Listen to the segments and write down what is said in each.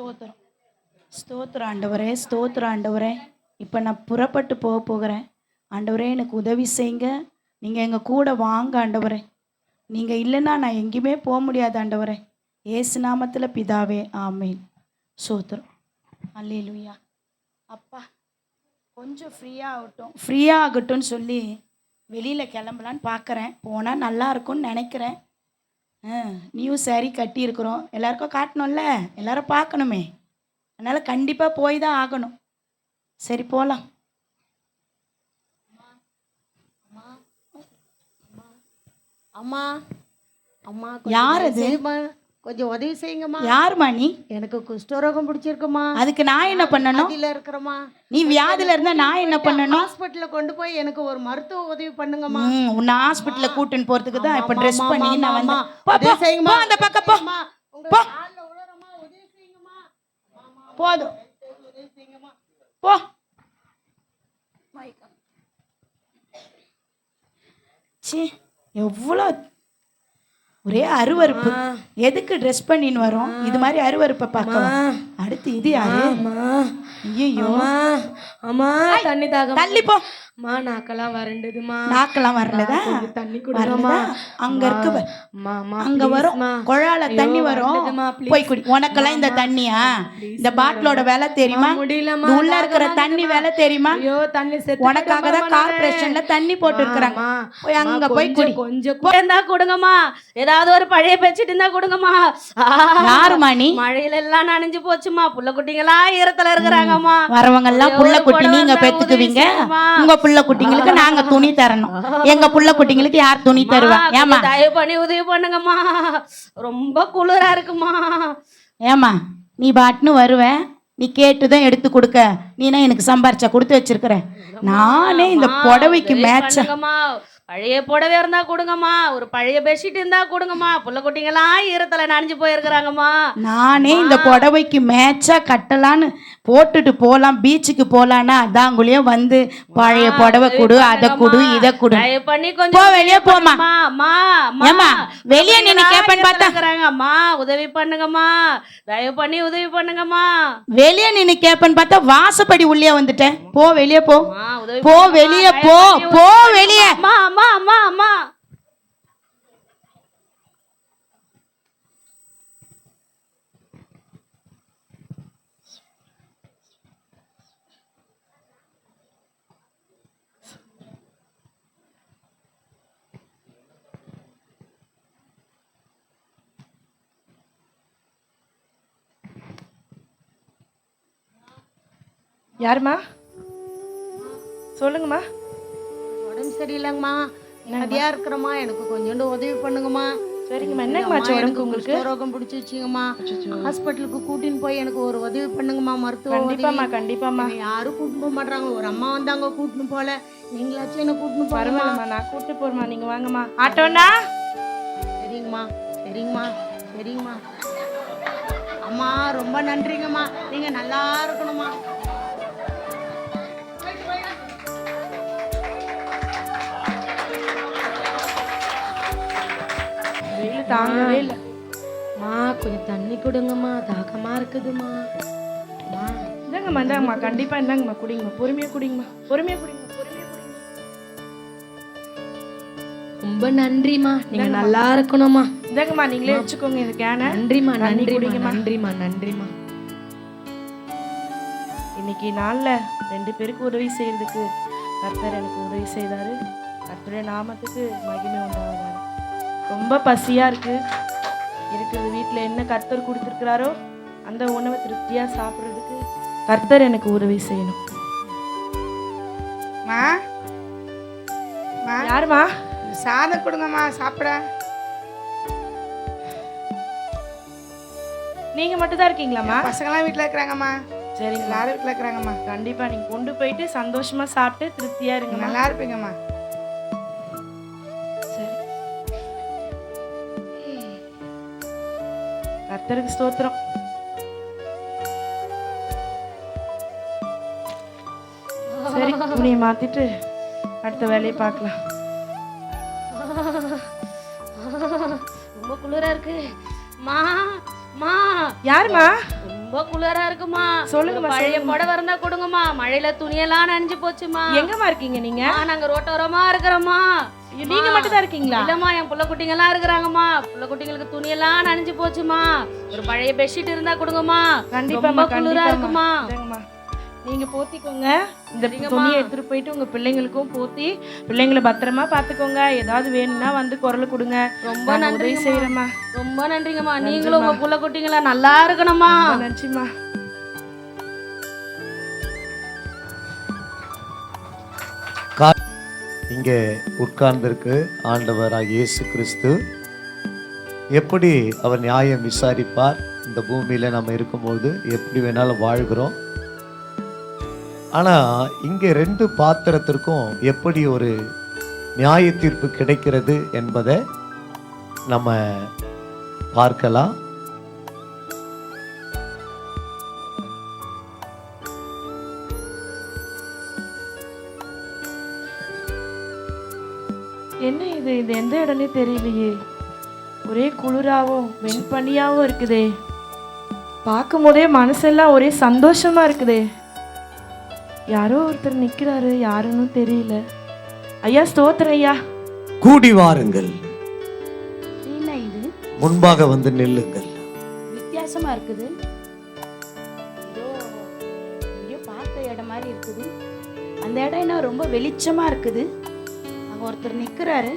ஸ்தோத்திரம். ஸ்தோத்திரம் ஆண்டவரே ஸ்தோத்திரம் ஆண்டவரே. இப்போ நான் புறப்பட்டு போக போகிறேன். ஆண்டவரே எனக்கு உதவி செய்யுங்க. நீங்கள் எங்கள் கூட வாங்க ஆண்டவரே. நீங்கள் இல்லைன்னா நான் எங்கேயுமே போக முடியாது ஆண்டவரே. ஏசு நாமத்தில் பிதாவே ஆமேன். ஸ்தோத்திரம். அல்லேலூயா அப்பா கொஞ்சம் ஃப்ரீயாக ஆகட்டும். ஃப்ரீயாக ஆகட்டும்னு சொல்லி வெளியில் கிளம்பலான்னு பார்க்குறேன் போனால் நல்லா இருக்கும்னு நினைக்கிறேன். நியூ saree கட்டியிருக்கிறோம். எல்லாருக்கும் காட்டணும்ல? எல்லாரும் பார்க்கணுமே. அதனால் கண்டிப்பாக போய் தான் ஆகணும். சரி போகலாம் அம்மா அம்மா யார் அது? கொஞ்சம் உதவி செய்யுங்கம்மா. யாரும்மா நீ? எனக்கு குஷ்டரோகம் பிடிச்சிருக்குமா அதுக்கு நான் என்ன பண்ணணும்? அதில் இருக்கிறம்மா. நீ வியாதியில் இருந்தால் நான் என்ன பண்ணணும்? ஹாஸ்பிட்டலில் கொண்டு போய் எனக்கு ஒரு மருத்துவ உதவி பண்ணுங்கம்மா. உன்னை ஹாஸ்பிட்டலில் கூட்டின்னு போகிறதுக்கு தான் இப்போ ட்ரெஸ் பண்ணி நான் போ, செய்யுங்கம்மா. அந்த பக்கம் போ. போ. போதும். போ. ச்சீ எவ்வளோ ஒரே அருவருப்பு எதுக்கு ட்ரெஸ் பண்ணின்னு வரோம்? இது மாதிரி அருவருப்பை பார்க்கலாம் அடுத்து இது யாரு? ஐயோ அம்மா தண்ணி தாகம். தள்ளி போ. அம்மா நாக்கெல்லாம் வறண்டுதுமா. நாக்கெல்லாம் கொஞ்சம் தண்ணி கொடுங்கம்மா. அங்க இருக்கு அம்மா அங்க வரும். குழால தண்ணி வரும். போய் குடி. உனக்கெல்லாம் இந்த தண்ணியா? இந்த பாட்டிலோட விலை தெரியுமா? முடியலம்மா. இது உள்ள இருக்கிற தண்ணி விலை தெரியுமா? ஐயோ தண்ணி உனக்காக தான் கார்பரேஷன்ல தண்ணி போட்டு இருக்கிறாங்க போய் அங்க போய் குடி. கொஞ்சம் இருந்தா கொடுங்கம்மா. ஏதாவது ஒரு பழைய பெட்ஷீட் இருந்தா கொடுங்கம்மா. யாருமா நீ? மழையில எல்லாம் நனைஞ்சு போச்சுமா புள்ள குட்டிங்களா ஈரத்துல இருக்கிறாங்கம்மா. வரவங்க எல்லாம் புள்ள குட்டி நீங்க பெத்துக்குவீங்க? உங்க புள்ள குட்டிங்களுக்கு நாங்க துணி தரணும். எங்க புள்ள குட்டிங்களுக்கு யார் துணி தருவா? ஏமா தயவு பண்ணி உதவி பண்ணுங்கம்மா. ரொம்ப குளிரா இருக்குமா ஏமா நீ பாட்டுன்னு வருவ. நீ கேட்டுதான் எடுத்து கொடுக்க. நீனா எனக்கு சம்பாரிச்சா கொடுத்து வச்சிருக்கிற. நானே இந்த புடவைக்கு மேட்ச பழைய புடவை இருந்தா கொடுங்கம்மா. ஒரு பழைய பெட்ஷீட் இருந்தா கொடுங்கம்மா. புள்ள குட்டிங்கெல்லாம் ஈரத்துல நனைஞ்சு போயிருக்கிறாங்கம்மா. நானே இந்த புடவைக்கு மேட்சா கட்டலான்னு போட்டுட்டு போலாம் பீச்சுக்கு போலான்னா அதாங்குள்ளேயே வந்து பழைய புடவை கொடு அதை கொடு இதை கொடு. பண்ணி கொஞ்சம் வெளியே போமா ஏம்மா, வெளியே நின்னு கேப்பேன்னு பார்த்தா? இருக்கிறாங்க. அம்மா உதவி பண்ணுங்கம்மா. தயவு பண்ணி உதவி பண்ணுங்கம்மா. வெளியே நின்னு கேப்பேன்னு பார்த்தா வாசப்படி உள்ளே வந்துட்டேன். போ வெளியே போ. போ. வெளியே போ போ. வெளியே. அம்மா அம்மா அம்மா. யாருமா சொல்லுங்கம்மா. சரியில்லைங்கம்மா. அதியா இருக்கிறம்மா. எனக்கு கொஞ்சோண்டு உதவி பண்ணுங்கம்மா. சரிங்கம்மா. என்னங்கம்மா உடம்புக்கு உங்களுக்கு? குஷ்டரோகம் பிடிச்சி வச்சுங்கம்மா ஹாஸ்பிட்டலுக்கு கூட்டின்னு போய் எனக்கு ஒரு உதவி பண்ணுங்கம்மா மருத்துவ கண்டிப்பாம்மா கண்டிப்பாம்மா. யாரும் கூட்டின்னு போக மாட்டாங்க ஒரு அம்மா வந்தாங்க கூட்டின்னு போல நீங்களாச்சும் என்ன கூட்டின்னு போறமா பரவாயில்லம்மா நான் கூட்டு போறேம்மா. நீங்க வாங்கம்மா. ஆட்டோண்ணா? சரிங்கம்மா சரிங்கம்மா சரிங்கம்மா. அம்மா ரொம்ப நன்றிங்கம்மா. நீங்க நல்லா இருக்கணும்மா. தாங்கவே இல்லை. அம்மா கொஞ்சம் தண்ணி கொடுங்கம்மா. தாகமா இருக்குதுமா அம்மா இந்தாங்கம்மா இந்தாங்கம்மா. கண்டிப்பா இந்தாங்கம்மா. குடிங்கம்மா. பொறுமையா குடிங்கம்மா. பொறுமையா குடிங்க ரொம்ப நன்றிம்மா. நீங்க நல்லா இருக்கணும்மா. இந்தாங்கம்மா நீங்களே வச்சுக்கோங்க இந்த கேனை. நன்றிம்மா நன்றிம்மா. நன்றிம்மா நன்றிம்மா. இன்னைக்கு நாளில் ரெண்டு பேருக்கு உதவி செய்யறதுக்கு கர்த்தர் எனக்கு உதவி செய்தாரு. கர்த்தருடைய நாமத்துக்கு மகிமை உண்டாவதாரு ரொம்ப பசியா இருக்கு. இருக்கிறது வீட்டில் என்ன கர்த்தர் கொடுத்துருக்கிறாரோ அந்த உணவை திருப்தியா சாப்பிட்றதுக்கு கர்த்தர் எனக்கு உதவி செய்யணும். மா யாருமா? சாதம் கொடுங்கம்மா சாப்பிட. நீங்க மட்டும் தான் இருக்கீங்களாம்மா பசங்களாம் வீட்டில் இருக்கிறாங்கம்மா. சரிங்களா எல்லாரும் வீட்டில் இருக்கிறாங்கம்மா. கண்டிப்பா நீங்க கொண்டு போயிட்டு சந்தோஷமா சாப்பிட்டு திருப்தியா இருங்கம்மா. நல்லா இருப்பீங்கம்மா. கர்த்தருக்கு ஸ்தோத்திரம். சரி துணியை மாத்திட்டு அடுத்த வேலையை பார்க்கலாம். ரொம்ப குளிரா இருக்கு. மா மா. யாருமா ரொம்ப குளிரா இருக்குமா. சொல்லுங்கம்மா, ஒரு பழைய. புடவை இருந்தா கொடுங்கம்மா. மழையில துணியெல்லாம் நனைஞ்சு போச்சுமா. எங்கம்மா இருக்கீங்க நீங்க? நாங்க ரோட்டோரமா இருக்கிறோம்மா. நீங்க மட்டும் தான் இருக்கீங்களா? இல்லம்மா என் புள்ள குட்டிங்க எல்லாம் இருக்கிறாங்கம்மா. புள்ள குட்டிங்களுக்கு துணியெல்லாம் நனைஞ்சு போச்சுமா ஒரு பழைய பெட்ஷீட் இருந்தா கொடுங்கம்மா. கண்டிப்பாம்மா ரொம்ப குளிரா இருக்குமா. நீங்க போத்திக்கோங்க. இந்த. துணியை எடுத்துட்டு போயிட்டு உங்க பிள்ளைங்களுக்கும் போத்தி பிள்ளைங்களை பத்திரமா பாத்துக்கோங்க ஏதாவது வேணும்னா வந்து குரல் கொடுங்க. ரொம்ப நன்றி செய்யறோம்மா ரொம்ப நன்றிங்கம்மா. நீங்களும் உங்க புள்ள குட்டிங்களா நல்லா இருக்கணும்மா. ரொம்ப நன்றிம்மா. இங்கே உட்கார்ந்திருக்கு ஆண்டவராக இயேசு கிறிஸ்து. எப்படி அவர் நியாயம் விசாரிப்பார்? இந்த பூமியில் நம்ம இருக்கும்போது எப்படி வேணாலும் வாழ்கிறோம்? ஆனால் இங்கே ரெண்டு பாத்திரத்திற்கும் எப்படி ஒரு நியாய தீர்ப்பு கிடைக்கிறது என்பதை நம்ம பார்க்கலாம். இது எந்த இடம்னே தெரியலையே. ஒரே குளிராவும் வெண்பனியாவும் இருக்குதே. பார்க்கும் போதே மனசெல்லாம் ஒரே சந்தோஷமா இருக்குதே. யாரோ ஒருத்தர் நிக்கிறாரு யாருன்னு தெரியல. ஐயா ஸ்தோத்திரம் ஐயா. கூடி வாருங்கள். என்ன இது? முன்பாக வந்து நில்லுங்கள். வித்தியாசமா இருக்குது. ஏதோ பார்த்த இடம் மாதிரி இருக்குது. அந்த இடம் என்ன ரொம்ப வெளிச்சமா இருக்குது. அங்க ஒருத்தர் நிக்கிறாரு.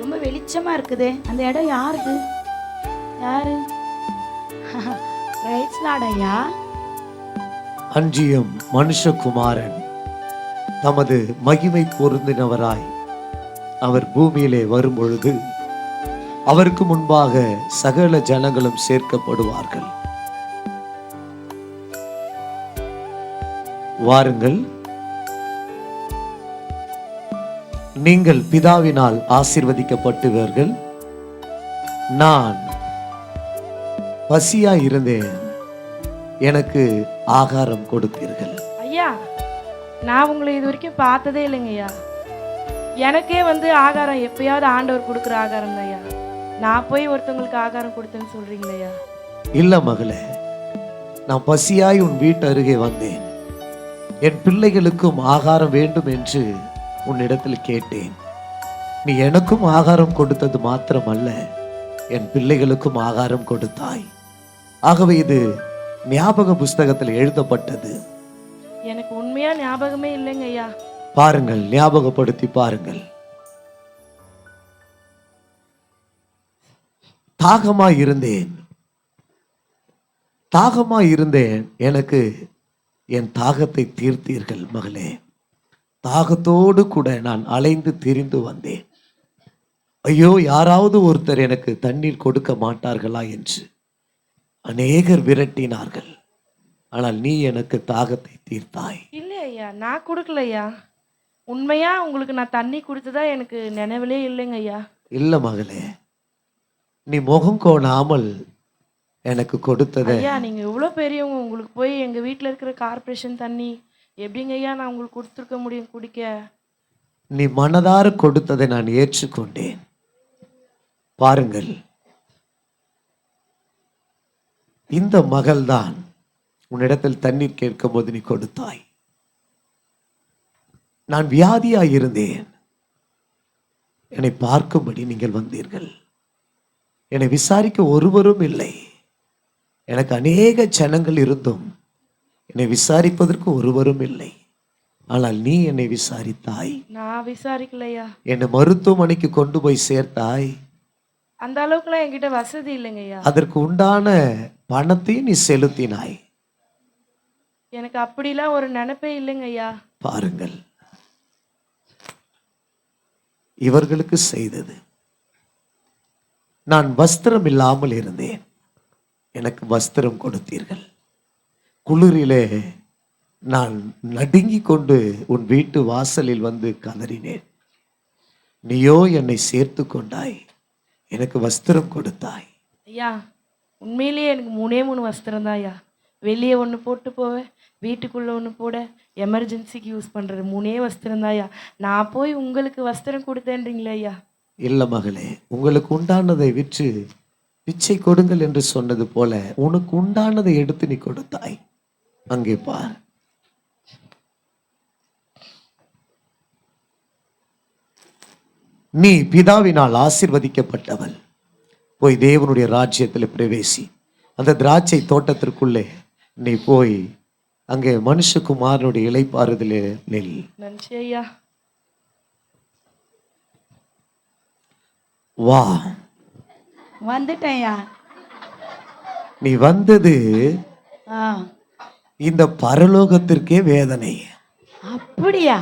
ரொம்ப வெளிச்சமா இருக்குதே. அந்த இடம் யாருது? யாரு? ரைட்ஸ் ஐயா அன்றியும் மனுஷகுமாரன் தமது மகிமை பொருந்தினவராய் அவர் பூமியிலே வரும்பொழுது அவருக்கு முன்பாக சகல ஜனங்களும் சேர்க்கப்படுவார்கள். வாருங்கள் நீங்கள் பிதாவினால் ஆசீர்வதிக்கப்பட்டவர்கள். நான் பசியா இருந்தேன். எனக்கு ஆகாரம் கொடுத்தீர்கள். ஐயா நான் உங்களை இது வரைக்கும் பார்த்ததே இல்லைங்க ஐயா. எனக்கே வந்து ஆகாரம் எப்பயாவது ஆண்டவர் கொடுக்குற ஆகாரம் ஐயா. நான் போய் ஒருத்தவங்களுக்கு ஆகாரம் கொடுத்தேன்னு சொல்றீங்களே ஐயா. இல்ல மகளே நான் பசியாய் உன் வீட்டு அருகே வந்தேன். என் பிள்ளைகளுக்கும் ஆகாரம் வேண்டும் என்று உன்னிடத்தில் கேட்டேன். நீ எனக்கும் ஆகாரம் கொடுத்தது மாத்திரமல்ல என் பிள்ளைகளுக்கும் ஆகாரம் கொடுத்தாய். ஆகவே இது ஞாபக புஸ்தகத்தில் எழுதப்பட்டது. எனக்கு உண்மையா ஞாபகமே இல்லைங்க ஐயா. பாருங்கள் ஞாபகப்படுத்தி பாருங்கள். தாகமாய் இருந்தேன். தாகமாய் இருந்தேன் எனக்கு என் தாகத்தை தீர்த்தீர்கள் மகளே. தாகத்தோடு கூட நான் அலைந்து திரிந்து வந்தேன். ஐயோ யாராவது ஒருத்தர் எனக்கு தண்ணீர் கொடுக்க மாட்டார்களா என்று. அநேகர் விரட்டினார்கள். ஆனால் நீ எனக்கு தாகத்தை தீர்த்தாய். இல்லை ஐயா நான் கொடுக்கல ஐயா. உண்மையா உங்களுக்கு நான் தண்ணி கொடுத்ததா எனக்கு நினைவிலே இல்லைங்க ஐயா. இல்ல மகளே நீ முகம் கோணாமல் எனக்கு கொடுத்ததை ஐயா நீங்க எவ்வளோ பெரியவங்க. உங்களுக்கு போய் எங்க வீட்டில் இருக்கிற கார்ப்பரேஷன் தண்ணி எப்படிங்க ஐயா நான் உங்களுக்கு கொடுத்துருக்க முடியும்? குடிக்க. நீ மனதார கொடுத்ததை நான் ஏற்றுக்கொண்டேன். பாருங்கள். இந்த மகள்தான் உன்னிடத்தில் தண்ணீர் கேட்கும்போது நீ கொடுத்தாய். நான் வியாதியாய் இருந்தேன். என்னை பார்க்கும்படி நீங்கள் வந்தீர்கள். என்னை விசாரிக்க ஒருவரும் இல்லை. எனக்கு அநேக ஜனங்கள் இருந்தும் என்னை விசாரிப்பதற்கு ஒருவரும் இல்லை. ஆனால் நீ என்னை விசாரித்தாய். நான் விசாரிக்கலையா? என்னை மருத்துவமனைக்கு கொண்டு போய் சேர்த்தாய். அந்த அளவுக்குலாம் என்கிட்ட வசதி இல்லைங்க ஐயா அதற்கு உண்டான பணத்தையும் நீ செலுத்தினாய். எனக்கு அப்படிலாம் ஒரு நினைப்பே இல்லைங்க ஐயா பாருங்கள். இவர்களுக்கு செய்தது. நான் வஸ்திரம் இல்லாமல் இருந்தேன். எனக்கு வஸ்திரம் கொடுத்தீர்கள். குளிரிலே நான் நடுங்கிக் கொண்டு உன் வீட்டு வாசலில் வந்து கதறினேன். நீயோ என்னை சேர்த்து கொண்டாய். எனக்கு வஸ்திரம் கொடுத்தாய். ஐயா உண்மையிலேயே எனக்கு மூணே மூணு வஸ்திரம் தான் ஐயா. வெளியே ஒன்று போட்டு போவேன் வீட்டுக்குள்ளே ஒன்று போட எமர்ஜென்சிக்கு யூஸ் பண்ணுறது மூணே வஸ்திரம் தான் ஐயா. நான் போய் உங்களுக்கு வஸ்திரம் கொடுத்தேன்றீங்களே ஐயா. இல்லை மகளே உங்களுக்கு உண்டானதை விற்று பிச்சை கொடுங்கள் என்று சொன்னது போல உனக்கு உண்டானதை எடுத்து நீ கொடுத்தாய். அங்கே பார். நீ பிதாவினால் ஆசீர்வதிக்கப்பட்டவள். போய் தேவனுடைய ராஜ்யத்தில் பிரவேசி. அந்த திராட்சை தோட்டத்திற்குள்ளே நீ போய் அங்கே மனுஷகுமாரனுடைய இலைப்பாறுதலே நெல். நன்றி ஐயா. வா. வந்துட்டேன்யா நீ வந்தது இந்த பரலோகத்திற்கே வேதனை. அப்படியா?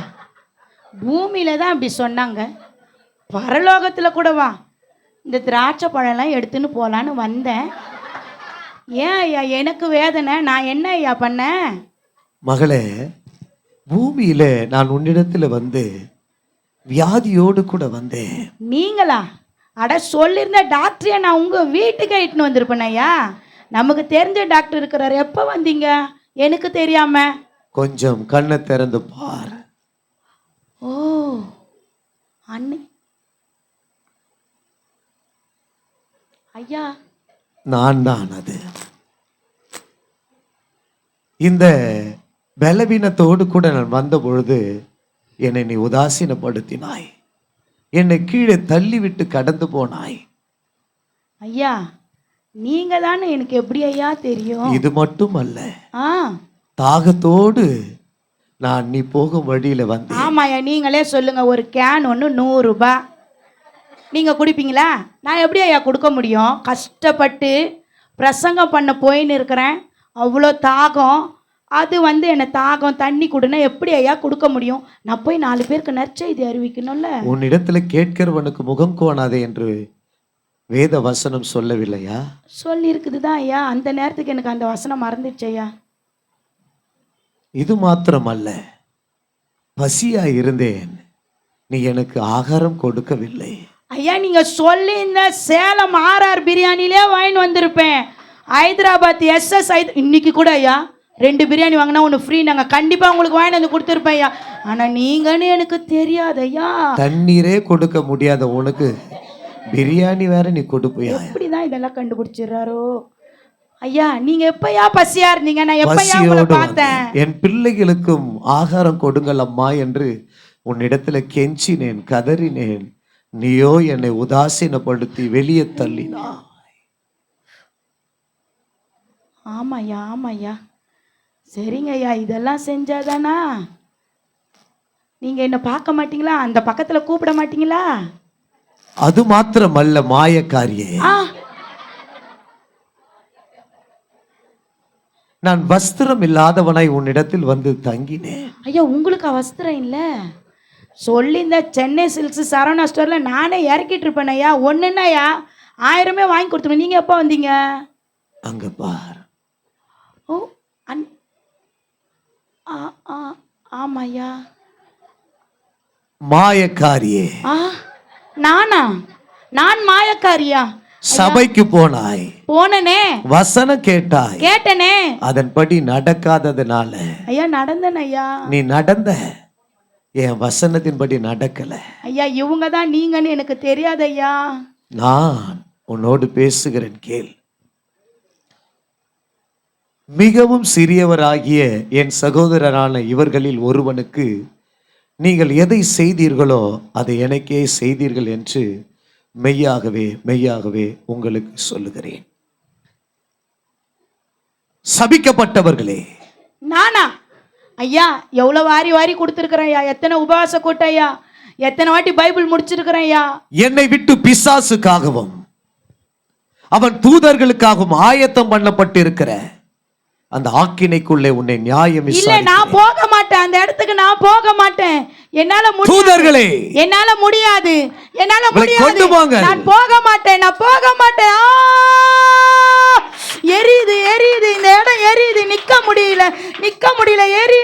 பூமியில தான் அப்படி சொன்னாங்க. பரலோகத்தில் கூட வா. இந்த திராட்சை பழம்லாம் எடுத்துன்னு போகலான்னு வந்தேன். ஏன் ஐயா எனக்கு வேதனை? நான் என்ன ஐயா பண்ணேன் மகளே பூமியில நான் உன்னிடத்துல வந்து வியாதியோடு கூட வந்தேன். நீங்களா? அட சொல்லியிருந்த டாக்டரையே நான் உங்கள் வீட்டுக்கு இட்டுன்னு வந்திருப்பேன் ஐயா. நமக்கு தெரிஞ்ச டாக்டர் இருக்கிறார். எப்போ வந்தீங்க? எனக்கு தெரியாம? கொஞ்சம் கண்ணை திறந்து பார். ஓ அண்ணி. ஐயா. நான் தான் அது. இந்த பலவீனத்தோடு கூட நான் வந்த பொழுது என்னை நீ உதாசீனப்படுத்தினாய். என்னை கீழே தள்ளிவிட்டு கடந்து போனாய். ஐயா நீங்க தானே எனக்கு எப்படி ஐயா தெரியும்? இது மட்டும் அல்ல ஆ. தாகத்தோடு நான் நீ போகும் வழியில வந்தேன். ஆமாய்யா நீங்களே சொல்லுங்க. ஒரு கேன் ஒன்று நூறுரூபா நீங்கள் குடிப்பீங்களா? நான் எப்படி ஐயா கொடுக்க முடியும்? கஷ்டப்பட்டு பிரசங்கம் பண்ண போயின்னு இருக்கிறேன். அவ்வளோ தாகம். அது வந்து என்னை தாகம்? தண்ணி கொடுன்னா எப்படி ஐயா கொடுக்க முடியும்? நான் போய் நாலு பேருக்கு நற்செய்தி அறிவிக்கணும்ல. உன்னிடத்துல கேட்கிறவனுக்கு முகம் கோணாதே என்று வேத வசனம் சொல்லவில்லையா? சொல்லியிருக்குது தான் ஐயா. அந்த நேரத்துக்கு எனக்கு அந்த வசனம் மறந்துடுச்சு ஐயா. இது மாத்திரமல்ல. பசியா இருந்தேன். நீ எனக்கு ஆகாரம் கொடுக்கவில்லை. ஐயா நீங்கள் சொல்லி இந்த சேலம் ஆர்ஆர் பிரியாணிலே வாங்கிட்டு வந்திருப்பேன். ஹைதராபாத் எஸ்எஸ் ஐ இன்னைக்கு கூட ஐயா ரெண்டு பிரியாணி வாங்கினா ஒன்று ஃப்ரீ நாங்கள் கண்டிப்பாக உங்களுக்கு வாங்கிட்டு வந்து கொடுத்துருப்பேன் ஐயா. ஆனால் நீங்கன்னு எனக்கு தெரியாது ஐயா. தண்ணீரே கொடுக்க முடியாத உனக்கு பிரியாணி வேற நீ கொடுப்பியா எப்படி தான் இதெல்லாம் கண்டுபிடிச்சிடுறாரோ? ஐயா நீங்கள் எப்பயா பசியா இருந்தீங்க? நான் எப்பயா உங்களை பார்த்தேன். என் பிள்ளைகளுக்கும் ஆகாரம் கொடுங்கள் அம்மா என்று உன்னிடத்துல கெஞ்சினேன் கதறினேன். நீயோ என்னை உதாசீனப்படுத்தி வெளியே தள்ளினா ஆமாய்யா ஆமாய்யா. சரிங்க ஐயா இதெல்லாம் செஞ்சாதானா? நீங்கள் என்னை பார்க்க மாட்டீங்களா? அந்த பக்கத்தில் கூப்பிட மாட்டீங்களா? அது மாத்திரமல்ல மாயக்காரியே. நான் வஸ்திரம் இல்லாதவனாய் உன்னிடத்தில் வந்து தங்கினேன். ஐயா உங்களுக்கு வஸ்திரம் இல்லை? சொல்லி இந்த சென்னை சில்க்ஸ் சரவணா ஸ்டோரில் நானே இறக்கிட்டு இருப்பேன் ஐயா. ஒன்றுன்னா ஐயா? ஆயிரமே வாங்கி கொடுத்துருவேன். நீங்கள் எப்போ வந்தீங்க? அங்க பார். ஓ அன் ஆ ஆ ஆமாம் ஐயா மாயக்காரியே. ஆ. நானா? நான் மாயக்காரியா? சபைக்கு போனாய். போனனே. வசனம் கேட்டாய். கேட்டனே. அதன்படி நடக்காததுனால. ஐயா நடந்தேன் ஐயா. நீ நடந்த. என் வசனத்தின்படி நடக்கல. ஐயா இவங்க தான் நீங்கன்னு எனக்கு தெரியாது ஐயா. நான் உன்னோடு பேசுகிறேன் கேள். மிகவும் சிறியவராகிய என் சகோதரரான இவர்களில் ஒருவனுக்கு நீங்கள் எதை செய்தீர்களோ அதை எனக்கே செய்தீர்கள் என்று மெய்யாகவே மெய்யாகவே உங்களுக்கு சொல்லுகிறேன். சபிக்கப்பட்டவர்களே. நானா? ஐயா எவ்வளோ வாரி வாரி கொடுத்துருக்குறேன் ஐயா. எத்தனை உபவாச கூட்டம் ஐயா. எத்தனை வாட்டி பைபிள் முடிச்சிருக்கிறேன் ஐயா. என்னை விட்டு பிசாசுக்காகவும் அவன் தூதர்களுக்காகவும் ஆயத்தம் பண்ணப்பட்டிருக்கிற அந்த ஆக்கினைக்குள்ளே உன்னை நியாயம் இல்ல நான் போக மாட்டேன் அந்த இடத்துக்கு நான் போக மாட்டேன் என்னால தூதர்களே! என்னால முடியாது. என்னால முடியாது. நான் போக மாட்டேன் நான் போக மாட்டேன் எரியுது எரியுது. இந்த இடம் எரியுது. நிக்க முடியல. நிக்க முடியல. எரி